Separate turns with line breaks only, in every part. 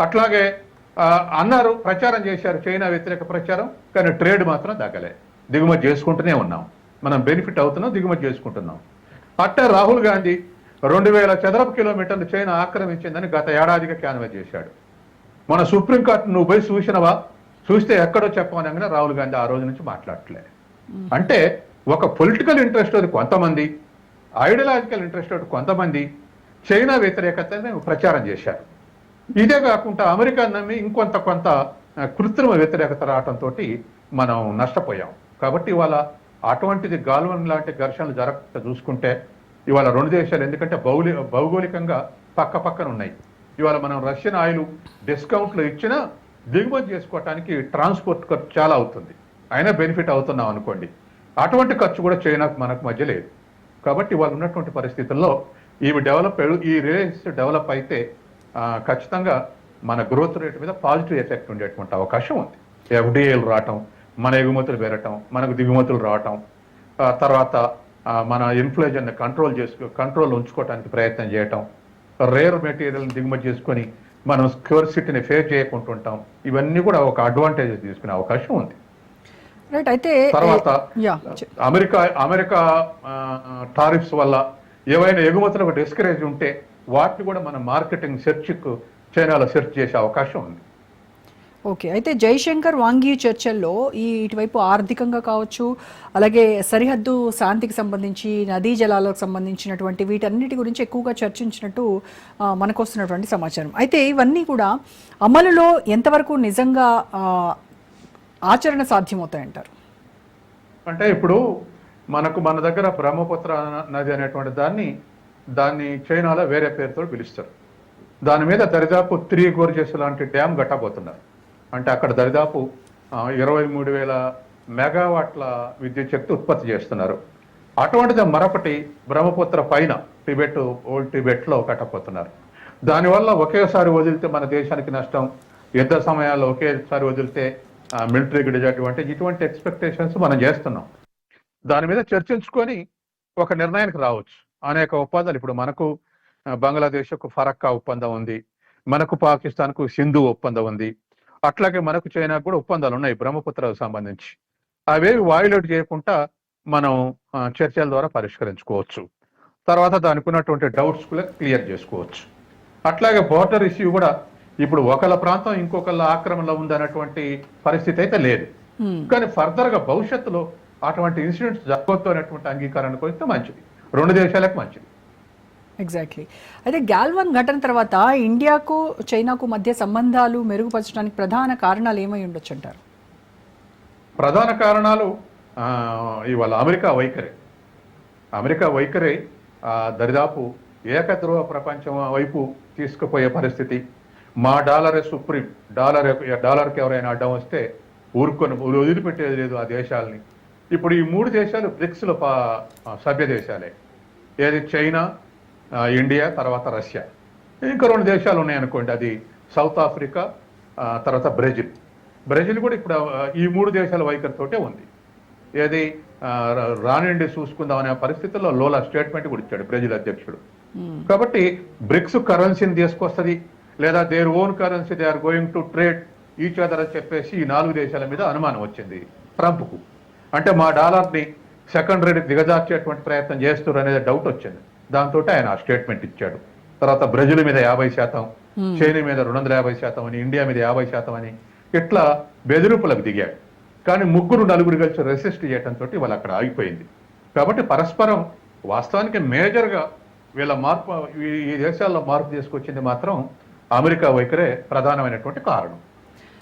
అట్లాగే అన్నారు ప్రచారం చేశారు చైనా వ్యతిరేక ప్రచారం కానీ ట్రేడ్ మాత్రం తగ్గలే. దిగుమతి చేసుకుంటూనే ఉన్నాం. మనం బెనిఫిట్ అవుతున్నాం దిగుమతి చేసుకుంటున్నాం. అట్ట రాహుల్ గాంధీ రెండు వేల చదరపు కిలోమీటర్లు చైనా ఆక్రమించిందని గత ఏడాదిగా క్యాన్వస్ చేశాడు. మన సుప్రీంకోర్టు నువ్వు పోయి చూసినవా? చూస్తే ఎక్కడో చెప్పమనగానే రాహుల్ గాంధీ ఆ రోజు నుంచి మాట్లాడట్లే. అంటే ఒక పొలిటికల్ ఇంట్రెస్ట్ అది కొంతమంది ఐడియాలజికల్ ఇంట్రెస్ట్ కొంతమంది చైనా వ్యతిరేకతని ప్రచారం చేశారు. ఇదే కాకుండా అమెరికా నమ్మి ఇంకొంత కొంత కృత్రిమ వ్యతిరేకత రావడంతో మనం నష్టపోయాం. కాబట్టి ఇవాళ అటువంటిది గాల్వన్ లాంటి ఘర్షణలు జరగకుండా చూసుకుంటే ఇవాళ రెండు దేశాలు ఎందుకంటే భౌలి భౌగోళికంగా పక్క పక్కన ఉన్నాయి. ఇవాళ మనం రష్యన్ ఆయిల్ డిస్కౌంట్లు ఇచ్చినా దిగుమతి చేసుకోవటానికి ట్రాన్స్పోర్ట్ ఖర్చు చాలా అవుతుంది. అయినా బెనిఫిట్ అవుతున్నాం అనుకోండి. అటువంటి ఖర్చు కూడా చైనాకు మనకు మధ్య లేదు. కాబట్టి వాళ్ళు ఉన్నటువంటి పరిస్థితుల్లో ఇవి డెవలప్ ఈ రిలేషన్స్ డెవలప్ అయితే ఖచ్చితంగా మన గ్రోత్ రేట్ మీద పాజిటివ్ ఎఫెక్ట్ ఉండేటువంటి అవకాశం ఉంది. ఎఫ్డిఏలు రావటం మన ఎగుమతులు పెరగటం మనకు దిగుమతులు రావటం తర్వాత మన ఇన్ఫ్లేషన్ కంట్రోల్ చేసుకో కంట్రోల్ ఉంచుకోవడానికి ప్రయత్నం చేయటం రేర్ మెటీరియల్ దిగుమతి చేసుకొని మనం స్క్యూరిసిటీని ఫేస్ చేయకుంటుంటాం ఇవన్నీ కూడా ఒక అడ్వాంటేజ్ తీసుకునే అవకాశం ఉంది.
రైట్ అయితే
తర్వాత అమెరికా అమెరికా టారిఫ్స్ వల్ల ఏవైనా ఎగుమతులకు డిస్కరేజ్ ఉంటే వాటిని కూడా మన మార్కెటింగ్ సెర్చ్కు చైనాలో సెర్చ్ చేసే అవకాశం ఉంది.
ఓకే అయితే జైశంకర్ వాంగి చర్చల్లో ఈ ఇటువైపు ఆర్థికంగా కావచ్చు అలాగే సరిహద్దు శాంతికి సంబంధించి నదీ జలాలకు సంబంధించినటువంటి వీటన్నిటి గురించి ఎక్కువగా చర్చించినట్టు మనకు వస్తున్నటువంటి సమాచారం. అయితే ఇవన్నీ కూడా అమలులో ఎంతవరకు నిజంగా ఆచరణ సాధ్యమవుతాయంటారు?
అంటే ఇప్పుడు మనకు మన దగ్గర బ్రహ్మపుత్ర నది అనేటువంటి దాన్ని దాన్ని చైనాలో వేరే పేరుతో పిలుస్తారు. దాని మీద దరిదాపు త్రీ గోర్జెస్ లాంటి డ్యామ్ కట్టబోతున్నారు. అంటే అక్కడ దరిదాపు ఇరవై మూడు వేల మెగావాట్ల విద్యుత్ శక్తి ఉత్పత్తి చేస్తున్నారు. అటువంటిది మరొకటి బ్రహ్మపుత్ర పైన టిబెట్ ఓల్డ్ టిబెట్లో కట్టబోతున్నారు. దానివల్ల ఒకేసారి వదిలితే మన దేశానికి నష్టం యుద్ధ సమయాల్లో ఒకేసారి వదిలితే మిలిటరీకి డిజార్ట్ ఇటువంటి ఎక్స్పెక్టేషన్స్ మనం చేస్తున్నాం. దాని మీద చర్చించుకొని ఒక నిర్ణయానికి రావచ్చు. అనేక ఒప్పందాలు. ఇప్పుడు మనకు ఆ, బంగ్లాదేశ్కు ఫరక్కా ఒప్పందం ఉంది. మనకు పాకిస్తాన్కు సింధు ఒప్పందం ఉంది. అట్లాగే మనకు చైనాకు కూడా ఒప్పందాలు ఉన్నాయి బ్రహ్మపుత్రకు సంబంధించి. అవేవి వాయులేట్ చేయకుండా మనం చర్చల ద్వారా పరిష్కరించుకోవచ్చు. తర్వాత దానికి ఉన్నటువంటి డౌట్స్ కూడా క్లియర్ చేసుకోవచ్చు. అట్లాగే బోర్డర్ ఇష్యూ కూడా ఇప్పుడు ఒకళ్ళ ప్రాంతం ఇంకొకళ్ళ ఆక్రమణలో ఉందన్నటువంటి పరిస్థితి అయితే లేదు. కానీ ఫర్దర్గా భవిష్యత్తులో అటువంటి ఇన్సిడెంట్స్ జరగవద్దు అనేటువంటి అంగీకారానికి వస్తే మంచిది. రెండు దేశాలకు మంచిది.
ఎగ్జాక్ట్లీ అయితే గాల్వన్ ఘటన తర్వాత ఇండియాకు చైనాకు మధ్య సంబంధాలు మెరుగుపరచడానికి ప్రధాన కారణాలు ఏమై ఉండొచ్చు అంటారు?
ప్రధాన కారణాలు ఇవాళ అమెరికా వైఖరి. అమెరికా వైఖరి దరిదాపు ఏకధ్రువ ప్రపంచం వైపు తీసుకుపోయే పరిస్థితి. మా డాలరే సుప్రీం డాలర్ డాలర్కి ఎవరైనా అడ్డం వస్తే ఊరుకొని వదిలిపెట్టేది లేదు ఆ దేశాలని. ఇప్పుడు ఈ మూడు దేశాలు బ్రిక్స్లో సభ్య దేశాలే. ఏది చైనా ఇండియా తర్వాత రష్యా. ఇంకా రెండు దేశాలు ఉన్నాయనుకోండి. అది సౌత్ ఆఫ్రికా తర్వాత బ్రెజిల్. బ్రెజిల్ కూడా ఇప్పుడు ఈ మూడు దేశాల వైఖరితోటే ఉంది. ఏది రానిండి చూసుకుందాం అనే పరిస్థితుల్లో లోలా స్టేట్మెంట్ కూడా ఇచ్చాడు బ్రెజిల్ అధ్యక్షుడు. కాబట్టి బ్రిక్స్ కరెన్సీని తీసుకొస్తుంది లేదా their own currency they are going to trade each other అని చెప్పేసి ఈ నాలుగు దేశాల మీద అనుమానం వచ్చింది ట్రంప్కు. అంటే మా డాలర్ని సెకండ్ రేట్ దిగజార్చేటువంటి ప్రయత్నం చేస్తారు అనేది డౌట్ వచ్చింది. దాంతో ఆయన ఆ స్టేట్మెంట్ ఇచ్చాడు. తర్వాత బ్రెజిల్ మీద యాభై శాతం చైనా మీద రెండు వందల యాభై శాతం అని ఇండియా మీద యాభై శాతం అని ఇట్లా బెదిరింపులకు దిగాడు. కానీ ముగ్గురు నలుగురు కలిసి రెసిస్ట్ చేయడంతో వాళ్ళు అక్కడ ఆగిపోయింది. కాబట్టి పరస్పరం వాస్తవానికి మేజర్గా వీళ్ళ మార్పు ఈ- ఈ దేశాల్లో మార్పు తీసుకొచ్చింది మాత్రం అమెరికా వైఖరే ప్రధానమైనటువంటి కారణం.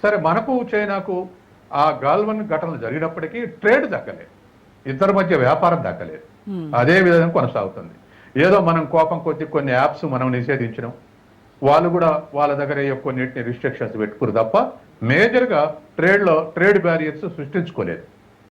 సరే మనకు చైనాకు ఆ గాల్వన్ ఘటనలు జరిగినప్పటికీ ట్రేడ్ దక్కలేదు. ఇద్దరి మధ్య వ్యాపారం దక్కలేదు. అదే విధంగా కొనసాగుతుంది. ఏదో మనం కోపం కొద్ది కొన్ని యాప్స్ మనం నిషేధించడం వాళ్ళు కూడా వాళ్ళ దగ్గర కొన్నిటిని రిస్ట్రిక్షన్స్ పెట్టుకురు తప్ప మేజర్గా ట్రేడ్లో ట్రేడ్ బ్యారియర్స్ సృష్టించుకోలేదు.